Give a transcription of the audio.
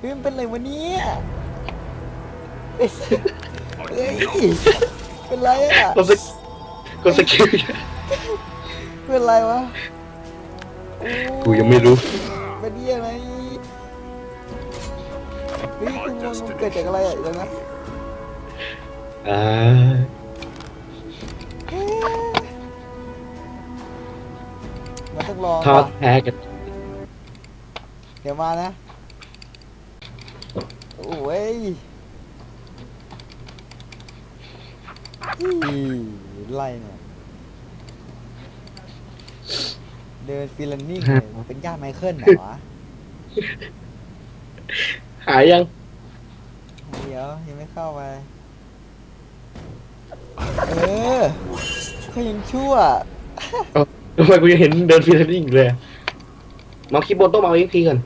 เฮ้ยมันเป็นอะไรวะเนี่ยเฮ้ยเฮ้ยเป็นไรอะกดสกกดสกิลเป็นไรวะโอ้กูยังไม่รู้ เป็นเหี้ยอะไรเฮ้ยคุณมันมันเกิดจากอะไรอะเดี๋ยวนะอ่าเอ๊ะมันต้องรอทอดว่ะแพ้กัน เดี๋ยวมานะ โอ้ยอีไล่เนี่ยเดินฟิลันนิ่งเลยเป็นญาติไมเคิลเหรอวะหายยัง เดี๋ยวยังไม่เข้าไปเออเขายังชั่ว ทำไมกูยังเห็นเดินฟีลลิ่งอยู่เลยอะมาคีย์บอร์ดต้องมาอีกทีก่อน